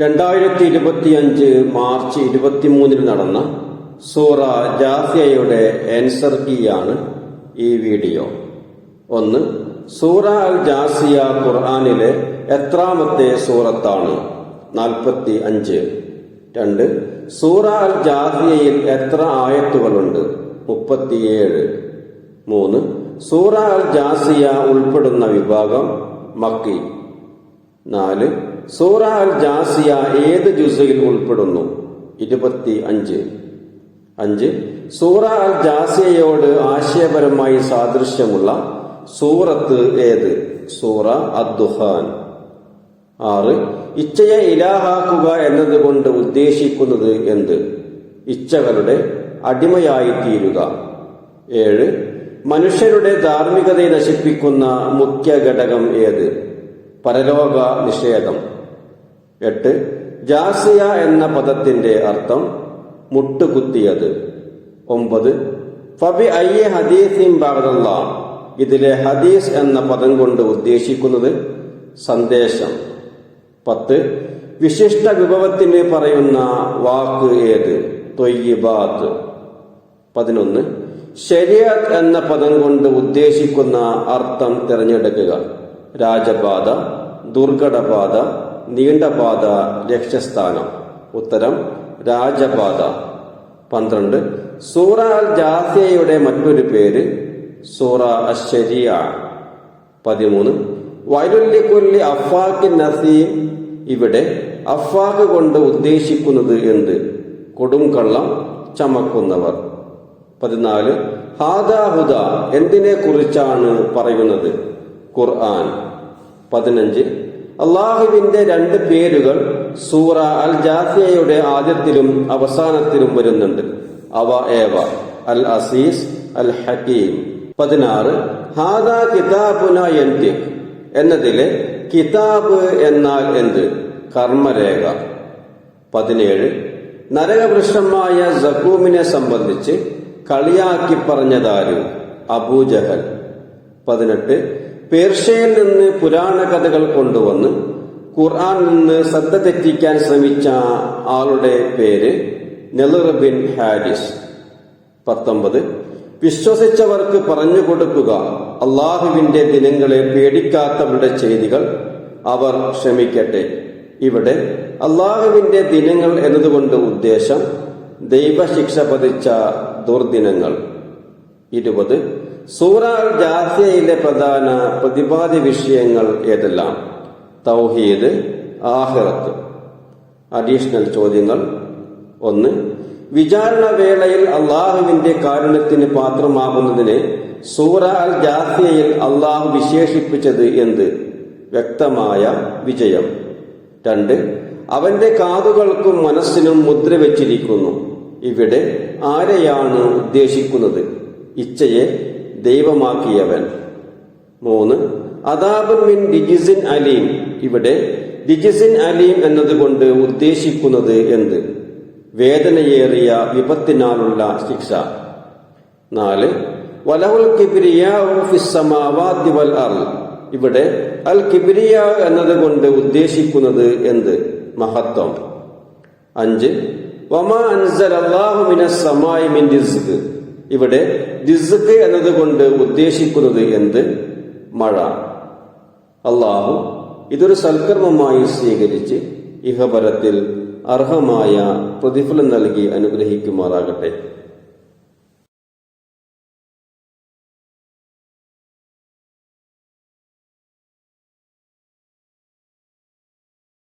രണ്ടായിരത്തി ഇരുപത്തിയഞ്ച് മാർച്ച് ഇരുപത്തിമൂന്നിൽ നടന്ന സൂറ ജാഫിയയുടെ ആൻസർ കീയാണ് ഈ വീഡിയോ. ഒന്ന് സൂറ അൽ ജാസിയ ഖുർആാനിലെ എത്രാമത്തെ സൂറത്താണ്? നാൽപ്പത്തി അഞ്ച് രണ്ട് സൂറ അൽ ജാസിയയിൽ എത്ര ആയത്തുകളുണ്ട്? മുപ്പത്തിയേഴ്. മൂന്ന് സൂറ അൽ ജാസിയ ഉൾപ്പെടുന്ന വിഭാഗം മക്കി. നാല് സൂറ അൽ ജാസിയ ഏത് ജുസയിൽ ഉൾപ്പെടുന്നു? ഇരുപത്തി അഞ്ച്. അഞ്ച്. സൂറ അൽ ജാസിയയോട് ആശയപരമായി സാദൃശ്യമുള്ള സൂറത്ത് ഏത്? സൂറ അദ്ദുഹാൻ. ആറ്. ഇച്ഛയെ ഇലാഹാക്കുക എന്നതുകൊണ്ട് ഉദ്ദേശിക്കുന്നത് എന്ത്? ഇച്ഛകളുടെ അടിമയായിത്തീരുക. ഏഴ്. മനുഷ്യരുടെ ധാർമ്മികതയെ നശിപ്പിക്കുന്ന മുഖ്യ ഘടകം ഏത്? പരലോക നിഷേധം. എട്ട് ജാസിയ എന്ന പദത്തിന്റെ അർത്ഥം മുട്ടുകുത്തിയത്. ഒമ്പത് ഫബി അയ്യ ഹദീസിം ബാഗല്ല ഇതിലെ ഹദീസ് എന്ന പദം കൊണ്ട് ഉദ്ദേശിക്കുന്നത് സന്ദേശം. പത്ത് വിശിഷ്ട വിഭവത്തിന് പറയുന്ന വാക്ക് ഏത്? തൊയ്യബാത്ത്. പതിനൊന്ന് ശരിയത് എന്ന പദം കൊണ്ട് ഉദ്ദേശിക്കുന്ന അർത്ഥം തിരഞ്ഞെടുക്കുക. രാജപാത ദുർഘടപാത നീണ്ടപാത ലക്ഷ്യസ്ഥാനം ഉത്തരം രാജപാത. പന്ത്രണ്ട് സൂറ അൽ ജാസിയയുടെ മറ്റൊരു പേര് സൂറ അശ്ശരിയ. പതിമൂന്ന് വൈരുല്യക്കൊല്ലി അഫാഖ് നസീം. ഇവിടെ അഫാഖ് കൊണ്ട് ഉദ്ദേശിക്കുന്നത് എന്ത്? കൊടുംകള്ളം ചമക്കുന്നവർ. പതിനാല് ഹാദാഹുദ എന്തിനെ കുറിച്ചാണ് പറയുന്നത്? ഖുർആൻ. പതിനഞ്ച് അള്ളാഹുവിന്റെ രണ്ട് പേരുകൾ സൂറ അൽ ജാസിയയുടെ ആദ്യത്തിലും അവസാനത്തിലും വരുന്നുണ്ട്. അവ ഏവ? അൽ അസീസ് അൽ ഹക്കീം പതിനാറ്. ഹാദ കിതാബുന എന്നതിലെ കിതാബ് എന്നാൽ എന്ത്? കർമ്മരേഖ. പതിനേഴ്. നരകവൃക്ഷമായ സക്കൂമിനെ സംബന്ധിച്ച് കളിയാക്കി പറഞ്ഞതാരും അബൂജഹൽ. പതിനെട്ട്. പേർഷ്യയിൽ നിന്ന് പുരാണ കഥകൾ കൊണ്ടുവന്ന് ഖുർആൻ നിന്ന് ശ്രദ്ധ തെറ്റിക്കാൻ ശ്രമിച്ച ആളുടെ പേര് നെലർ ബിൻ ഹാരിസ്. പത്തൊമ്പത് വിശ്വസിച്ചവർക്ക് പറഞ്ഞു കൊടുക്കുക. അള്ളാഹുവിന്റെ ദിനങ്ങളെ പേടിക്കാത്തവരുടെ ചെയ്തികൾ അവർ ക്ഷമിക്കട്ടെ. ഇവിടെ അള്ളാഹുവിന്റെ ദിനങ്ങൾ എന്നതുകൊണ്ട് ഉദ്ദേശം ദൈവശിക്ഷ പതിച്ച ദുർദിനങ്ങൾ. ഇരുപത് സൂറ ജാസിയയിലെ പ്രധാന പ്രതിപാദ്യ വിഷയങ്ങൾ ഏതെല്ലാം? തൗഹീദ് ആഹിറത്ത്. അഡീഷണൽ ചോദ്യങ്ങൾ. ഒന്ന് വിചാരണ വേളയിൽ അള്ളാഹുവിന്റെ കാരുണ്യത്തിന് പാത്രമാകുന്നതിന് സൂറ അൽ ജാസിയയിൽ അള്ളാഹു വിശേഷിപ്പിച്ചത് എന്ത്? വ്യക്തമായ വിജയം. രണ്ട് അവന്റെ കാതുകൾക്കും മനസ്സിനും മുദ്ര വെച്ചിരിക്കുന്നു. ഇവിടെ ആരെയാണ് ഉദ്ദേശിക്കുന്നത്? ഇച്ഛയെ ദൈവമാക്കിയവൻ. മൂന്ന് അദാബുൻ മിൻ ഡിജിസിൻ അലീം. ഇവിടെ ഡിജിസിൻ അലീം എന്നതുകൊണ്ട് ഉദ്ദേശിക്കുന്നത് എന്ത്? വേദനയേറിയ വിപത്തിനാലുള്ള ശിക്ഷ. നാല് വലഹുൽ കിബിരിയാവു ഫിസ്സമാവാതി വൽ ഇവിടെ അൽ കിബിരിയ എന്നതുകൊണ്ട് ഉദ്ദേശിക്കുന്നത് എന്ത്? മഹത്വം. അഞ്ച് വമാ അൻസൽ അള്ളാഹു മിൻ റിസ്ക്. ഇവിടെ റിസ്ക് എന്നതുകൊണ്ട് ഉദ്ദേശിക്കുന്നത് എന്ത്? മഴ. അള്ളാഹു ഇതൊരു സൽക്കർമ്മമായി സ്വീകരിച്ച് ഇഹപരത്തിൽ അർഹമായ പ്രതിഫലം നൽകി അനുഗ്രഹിക്കുമാറാകട്ടെ.